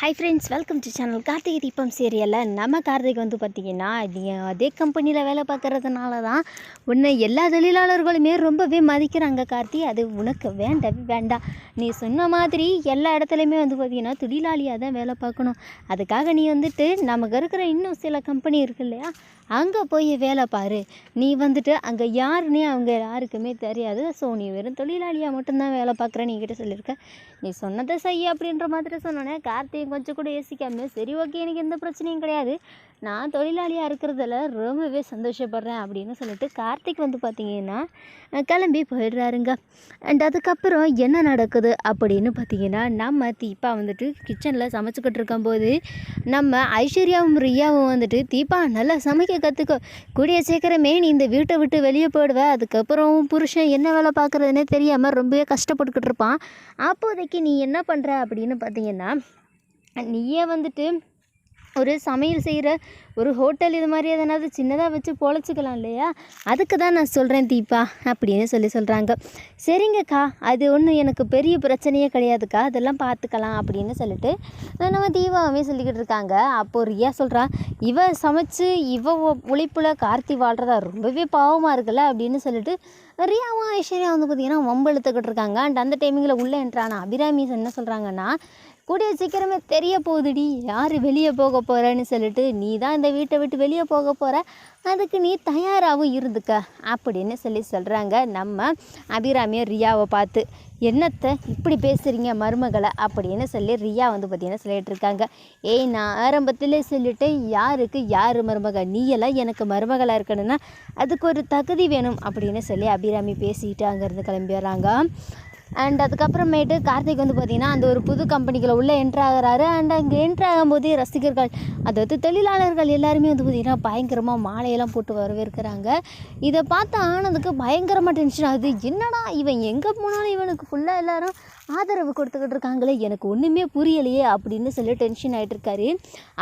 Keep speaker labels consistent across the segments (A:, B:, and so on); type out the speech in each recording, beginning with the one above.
A: Hi friends welcome to channel Karthigai Deepam சீரியலில் நம்ம கார்த்திக் வந்து பார்த்திங்கன்னா நீ அதே கம்பெனியில் வேலை பார்க்குறதுனால தான் உன்னை எல்லா தொழிலாளர்களுமே ரொம்பவே மதிக்கிறாங்க கார்த்தி. அது உனக்கு வேண்டவே வேண்டாம். நீ சொன்ன மாதிரி எல்லா இடத்துலையுமே வந்து பார்த்திங்கன்னா தொழிலாளியாக தான் வேலை பார்க்கணும். அதுக்காக நீ வந்துட்டு நமக்கு இருக்கிற இன்னும் சில கம்பெனி இருக்கு இல்லையா? அங்கே போய் வேலை பாரு. நீ வந்துட்டு அங்கே யாருன்னே அவங்க யாருக்குமே தெரியாது. ஸோ நீ வெறும் தொழிலாளியாக மட்டும்தான் வேலை பார்க்குற நீ கிட்ட சொல்லியிருக்க. நீ சொன்னதை செய்ய அப்படின்ற மாதிரி சொன்னோன்னே கார்த்திகை கொஞ்சம் கூட யோசிக்காமல் சரி ஓகே எனக்கு எந்த பிரச்சனையும் கிடையாது. நான் தொழிலாளியாக இருக்கிறதுல ரொம்பவே சந்தோஷப்படுறேன் அப்படின்னு சொல்லிட்டு கார்த்திக் வந்து பார்த்தீங்கன்னா கிளம்பி போயிடுறாருங்க. அண்ட் அதுக்கப்புறம் என்ன நடக்குது அப்படின்னு பார்த்தீங்கன்னா நம்ம தீபா வந்துட்டு கிச்சனில் சமைச்சிக்கிட்டு இருக்கும்போது நம்ம ஐஸ்வர்யாவும் ரியாவும் வந்துட்டு தீபா நல்லா சமைக்க கற்றுக்கோ கூடிய சீக்கிரமே நீ இந்த வீட்டை விட்டு வெளியே போயிடுவ. அதுக்கப்புறம் புருஷன் என்ன வேலை பார்க்குறதுனே தெரியாமல் ரொம்பவே கஷ்டப்பட்டுக்கிட்டு இருப்பான். அப்போதைக்கு நீ என்ன பண்ணுற அப்படின்னு பார்த்தீங்கன்னா நீயே வந்துட்டு ஒரு சமையல் செய்கிற ஒரு ஹோட்டல் இது மாதிரி எதனாவது சின்னதாக வச்சு பொழைச்சிக்கலாம் இல்லையா? அதுக்கு தான் நான் சொல்கிறேன் தீபா அப்படின்னு சொல்லி சொல்கிறாங்க சரிங்கக்கா அது ஒன்றும் எனக்கு பெரிய பிரச்சனையே கிடையாதுக்கா. அதெல்லாம் பார்த்துக்கலாம் அப்படின்னு சொல்லிட்டு நம்ம தீபாவே சொல்லிக்கிட்டு இருக்காங்க. அப்போது ரியா சொல்கிறா இவ சமைச்சு இவ உழைப்பில் கார்த்தி வாழ்கிறதா ரொம்பவே பாவமாக இருக்குல்ல? அப்படின்னு சொல்லிட்டு ரியாவும் ஐஸ்வர்யா வந்து பார்த்திங்கன்னா வம்பு இழுத்துக்கிட்டு இருக்காங்க. அண்ட் அந்த டைமிங்கில் உள்ளே என்ட்ரான அபிராமி என்ன சொல்கிறாங்கன்னா கூடிய சீக்கிரமே தெரிய போகுதுடி. யார் வெளியே போக போகிறேன்னு சொல்லிட்டு நீ தான் இந்த வீட்டை விட்டு வெளியே போக போகிற அதுக்கு நீ தயாராகவும் இருந்துக்க. அப்படின்னு சொல்லி சொல்கிறாங்க நம்ம அபிராமியை ரியாவை பார்த்து. என்னத்தை இப்படி பேசுகிறீங்க மருமகளை? அப்படின்னு சொல்லி ரியா வந்து பார்த்தீங்கன்னா சொல்லிட்டு இருக்காங்க. ஏய் நான் ஆரம்பத்திலே சொல்லிட்டேன் யாருக்கு யார் மருமக? நீயெல்லாம் எனக்கு மருமகளாக இருக்கணும்னா அதுக்கு ஒரு தகுதி வேணும் அப்படின்னு சொல்லி அபிராமி பேசிக்கிட்டு அங்கேருந்து கிளம்பி வராங்க அண்ட் அதுக்கப்புறமேட்டு கார்த்திக் வந்து பார்த்தீங்கன்னா அந்த ஒரு புது கம்பெனிக்குள்ளே உள்ளே என்ட்ரு ஆகிறாரு. அண்ட் அங்கே என்ட்ரு ஆகும்போதே ரசிகர்கள் அதாவது தொழிலாளர்கள் எல்லாருமே வந்து பார்த்திங்கன்னா பயங்கரமாக மாலையெல்லாம் போட்டு வரவேற்கிறாங்க. இதை பார்த்து ஆனதுக்கு பயங்கரமாக டென்ஷன் ஆகுது. என்னடா இவன் எங்கே போனாலும் இவனுக்கு ஃபுல்லாக எல்லாரும் ஆதரவு கொடுத்துக்கிட்டு இருக்காங்களே எனக்கு ஒன்றுமே புரியலையே அப்படின்னு சொல்லி டென்ஷன் ஆகிட்டு இருக்காரு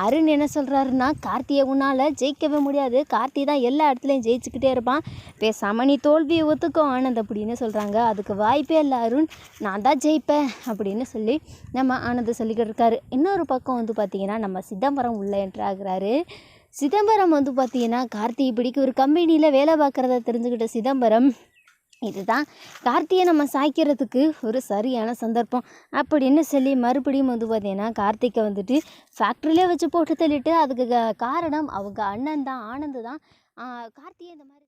A: அருண் என்ன சொல்கிறாருன்னா கார்த்தியை உன்னால் ஜெயிக்கவே முடியாது. கார்த்தி தான் எல்லா இடத்துலையும் ஜெயிச்சுக்கிட்டே இருப்பான். பேசாம நீ தோல்வியை ஒத்துக்கோ ஆனந்த் அப்படின்னு சொல்கிறாங்க அதுக்கு வாய்ப்பே இல்லை அருண். நான் தான் ஜெயிப்பேன் அப்படின்னு சொல்லி நம்ம ஆனந்த் சொல்லிக்கிட்டு இருக்காரு. இன்னொரு பக்கம் வந்து பார்த்திங்கன்னா நம்ம சிதம்பரம் உள்ளே என்ட்ராகிறாரு சிதம்பரம் வந்து பார்த்தீங்கன்னா கார்த்தி இப்படிக்கு ஒரு கம்பெனியில் வேலை பார்க்குறத தெரிஞ்சுக்கிட்ட சிதம்பரம் இதுதான். கார்த்தியை நம்ம சாய்க்கிறதுக்கு ஒரு சரியான சந்தர்ப்பம். அப்படின்னு சொல்லி மறுபடியும் வந்து பார்த்தீங்கன்னா கார்த்திகை வந்துட்டு ஃபேக்ட்ரியிலே வச்சு போட்டு தள்ளிட்டு அதுக்கு காரணம் அவங்க அண்ணன் தான் ஆனந்து தான். கார்த்தியை இந்த மாதிரி